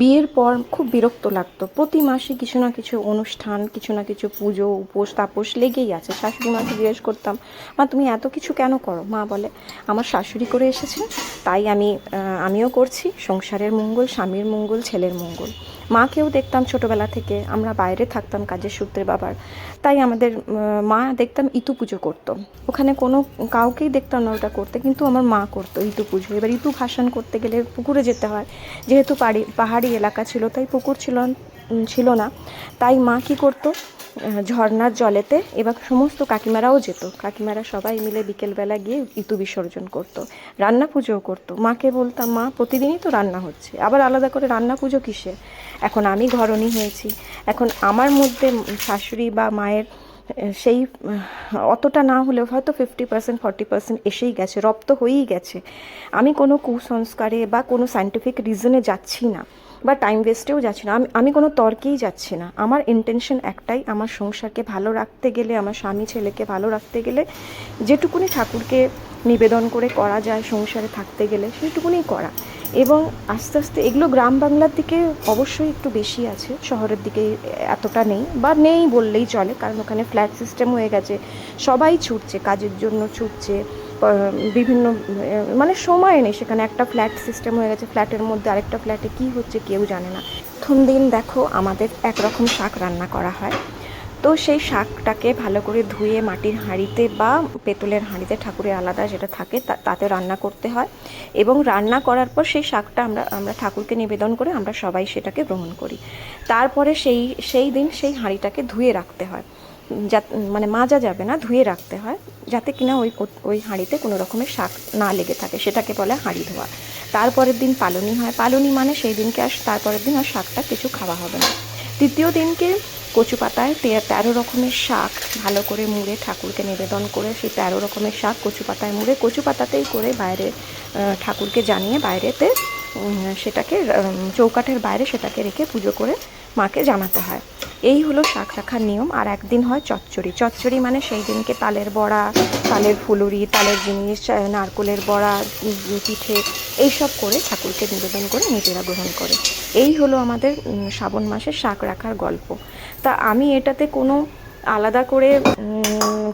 বিয়ের পর খুব বিরক্ত লাগতো। প্রতি মাসে কিছু না কিছু অনুষ্ঠান, কিছু না কিছু পুজো, উপোস, তাপস লেগেই আছে। শাশুড়ি মাকে জিজ্ঞেস করতাম, মা, তুমি এত কিছু কেন করো? মা বলে, আমার শাশুড়ি করে এসেছে, তাই আমি আমিও করছি। সংসারের মঙ্গল, স্বামীর মঙ্গল, ছেলের মঙ্গল। মাকেও দেখতাম ছোটবেলা থেকে, আমরা বাইরে থাকতাম কাজের সূত্রে বাবার। তাই আমাদের মা দেখতাম ইতু পুজো করতো। ওখানে কোনো, কাউকেই দেখতাম না ওটা করতে, কিন্তু আমার মা করতো ইতু পুজো। এবার ইতু ভাসান করতে গেলে পুকুরে যেতে হয়। যেহেতু পাহাড়ি এলাকা ছিল, তাই পুকুর ছিল ছিল না। তাই মা কী করতো আহ, ঝর্ণার জলেতে এবার সমস্ত কাকিমারাও যেত। কাকিমারা সবাই মিলে বিকেলবেলা গিয়ে ইতু বিসর্জন করতো রান্না পুজোও করতো। মাকে বলতাম মা প্রতিদিনই তো রান্না হচ্ছে। আবার আলাদা করে রান্না পুজো কিসে? এখন আমি ঘরণী হয়েছি। এখন আমার মধ্যে শাশুড়ি বা মায়ের সেই অতটা না হলেও হয়তো ফিফটি পার্সেন্ট ফর্টি পার্সেন্ট এসেই গেছে রপ্ত হয়েই গেছে। আমি কোনো কুসংস্কারে বা কোনো সায়েন্টিফিক রিজনে যাচ্ছি না। বা টাইম ওয়েস্টেও যাচ্ছি না। আমি আমি কোনো তর্কেই যাচ্ছি না। আমার ইন্টেনশন একটাই, আমার সংসারকে ভালো রাখতে গেলে, আমার স্বামী ছেলেকে ভালো রাখতে গেলে, যেটুকুনি ঠাকুরকে নিবেদন করে করা যায় সংসারে থাকতে গেলে সেইটুকুনি করা। এবং আস্তে আস্তে এগুলো গ্রাম বাংলার দিকে অবশ্যই একটু বেশি আছে, শহরের দিকে এতটা নেই, বা নেই বললেই চলে, কারণ ওখানে ফ্ল্যাট সিস্টেম হয়ে গেছে, সবাই ছুটছে, কাজের জন্য ছুটছে বিভিন্ন মানে সময় নেই সেখানে। একটা ফ্ল্যাট সিস্টেম হয়ে গেছে, ফ্ল্যাটের মধ্যে আরেকটা ফ্ল্যাটে কী হচ্ছে কেউ জানে না। প্রথম দিন দেখো আমাদের একরকম শাক রান্না করা হয়। তো সেই শাকটাকে ভালো করে ধুয়ে মাটির হাঁড়িতে বা পেতলের হাঁড়িতে ঠাকুরের আলাদা যেটা থাকে তাতে রান্না করতে হয় এবং রান্না করার পর সেই শাকটা আমরা আমরা ঠাকুরকে নিবেদন করে আমরা সবাই সেটাকে গ্রহণ করি। তারপরে সেই সেই দিন সেই হাঁড়িটাকে ধুয়ে রাখতে হয়। যা মানে মাজা যাবে না, ধুয়ে রাখতে হয়, যাতে কিনা ওই ওই হাঁড়িতে কোনো রকমের শাক না লেগে থাকে। সেটাকে বলে হাঁড়ি ধোয়া। তারপরের দিন পালনি হয়। পালনি মানে সেই দিনকে আর তারপরের দিন আর শাকটা কিছু খাওয়া হবে না। তৃতীয় দিনকে কচু পাতায় তেরো রকমের শাক ভালো করে মুড়ে ঠাকুরকে নিবেদন করে সেই তেরো রকমের শাক কচু পাতায় মুড়ে, কচু পাতাতেই করে বাইরে ঠাকুরকে জানিয়ে বাইরেতে সেটাকে চৌকাঠের বাইরে সেটাকে রেখে পুজো করে মাকে জানাতে হয়। এই হলো শাক রাখার নিয়ম, আর একদিন হয় চচ্চড়ি। চচ্চড়ি মানে সেই দিনকে তালের বড়া, তালের ফুলুরি, তালের জিনিস নারকোলের বড়া পিঠে, এইসব করে ঠাকুরকে নিবেদন করে নিজেরা গ্রহণ করে। এই হলো আমাদের শ্রাবণ মাসে শাক রাখার গল্প। তা আমি এটাতে কোনো আলাদা করে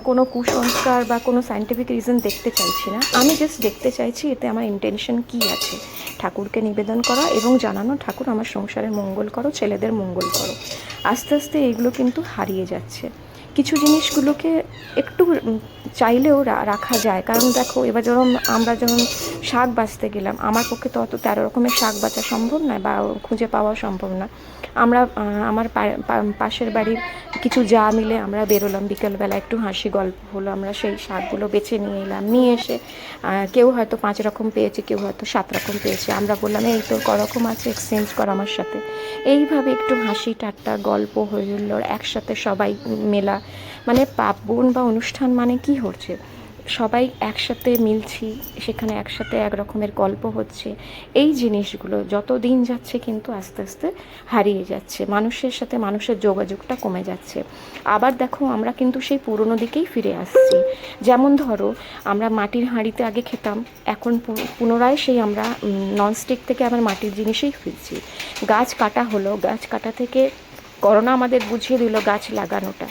কোনো কুসংস্কার বা কোনো সায়েন্টিফিক রিজন দেখতে চাইছি না। আমি জাস্ট দেখতে চাইছি এতে আমার ইন্টেনশন কি আছে। ঠাকুরকে নিবেদন করা এবং জানানো, ঠাকুর, আমার সংসারের মঙ্গল করো, ছেলেদের মঙ্গল করো। আস্তে আস্তে এগুলো কিন্তু হারিয়ে যাচ্ছে। কিছু জিনিসগুলোকে একটু চাইলেও রাখা যায়। কারণ দেখো, এবার যখন আমরা যখন শাক বাঁচতে গেলাম, আমার পক্ষে তো অত তেরো রকমের শাক বাঁচা সম্ভব নয় বা খুঁজে পাওয়া সম্ভব না। আমরা আমার পাশের বাড়ির কিছু যা মিলে আমরা বেরোলাম বিকেলবেলা, একটু হাসি গল্প হলো, আমরা সেই শাকগুলো বেছে নিয়ে এলাম, নিয়ে এসে কেউ হয়তো পাঁচ রকম পেয়েছে, কেউ হয়তো সাত রকম পেয়েছে। আমরা বললাম, এই তোর করকম রকম আছে এক্সচেঞ্জ কর আমার সাথে। এইভাবে একটু হাসি ঠাট্টা গল্প হইহুল্লোড় একসাথে সবাই মেলা মানে পার্বণ বা অনুষ্ঠান মানে কি হচ্ছে? সবাই একসাথে মিলছি, সেখানে একসাথে এক রকমের গল্প হচ্ছে। এই জিনিসগুলো যত দিন যাচ্ছে কিন্তু আস্তে আস্তে হারিয়ে যাচ্ছে। মানুষের সাথে মানুষের যোগাযোগটা কমে যাচ্ছে। আবার দেখো, আমরা কিন্তু সেই পুরনো দিকেই ফিরে আসছি। যেমন ধরো, আমরা মাটির হাঁড়িতে আগে খেতাম, এখন পুনরায় সেই আমরা ননস্টিক থেকে আবার মাটির জিনিসেই ফিরছি। গাছ কাটা হলো, গাছ কাটা থেকে করোনা আমাদের বুঝিয়ে দিল গাছ লাগানোটা।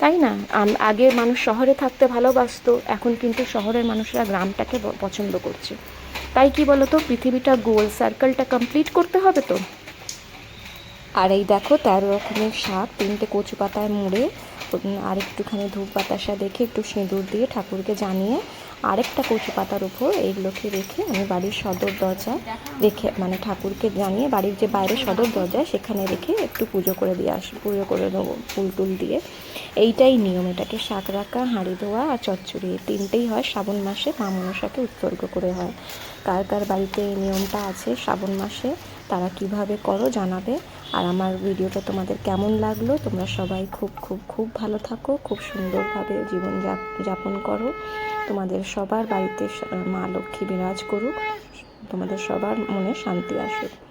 তাই না? আগে মানুষ শহরে থাকতে ভালোবাসত, এখন কিন্তু শহরের মানুষরা গ্রামটাকে পছন্দ করছে। তাই কি বলতো, পৃথিবীটা গোল সার্কেলটা কমপ্লিট করতে হবে তো। আর এই দেখো, তেরো রকমের শাক তিনটে কচু পাতায় মুড়ে আর একটুখানি ধূপ বাতাসা দেখে একটু সিঁদুর দিয়ে ঠাকুরকে জানিয়ে আরেকটা কচু পাতার উপর এইগুলোকে রেখে আমি বাড়ির সদর দরজা রেখে মানে ঠাকুরকে জানিয়ে বাড়ির যে বাইরে সদর দরজা, সেখানে রেখে একটু পুজো করে দিয়ে আস, পুজো করে দেবো ফুল টুল দিয়ে। এইটাই নিয়ম, এটাকে শাক রাখা, হাঁড়ি ধোয়া আর চচ্চড়ি তিনটেই হয় শ্রাবণ মাসে, মা মনসাকে উৎসর্গ করে হয়। কার কার বাড়িতে এই নিয়মটা আছে শ্রাবণ মাসে, তারা কীভাবে করো জানাবে। আর আমার ভিডিওটা তোমাদের কেমন লাগল, তোমরা সবাই খুব খুব খুব ভালো থাকো, খুব সুন্দরভাবে জীবন যাপন করো। তোমাদের সবার বাড়িতে মা লক্ষ্মী বিরাজ করুক। তোমাদের সবার মনে শান্তি আসুক।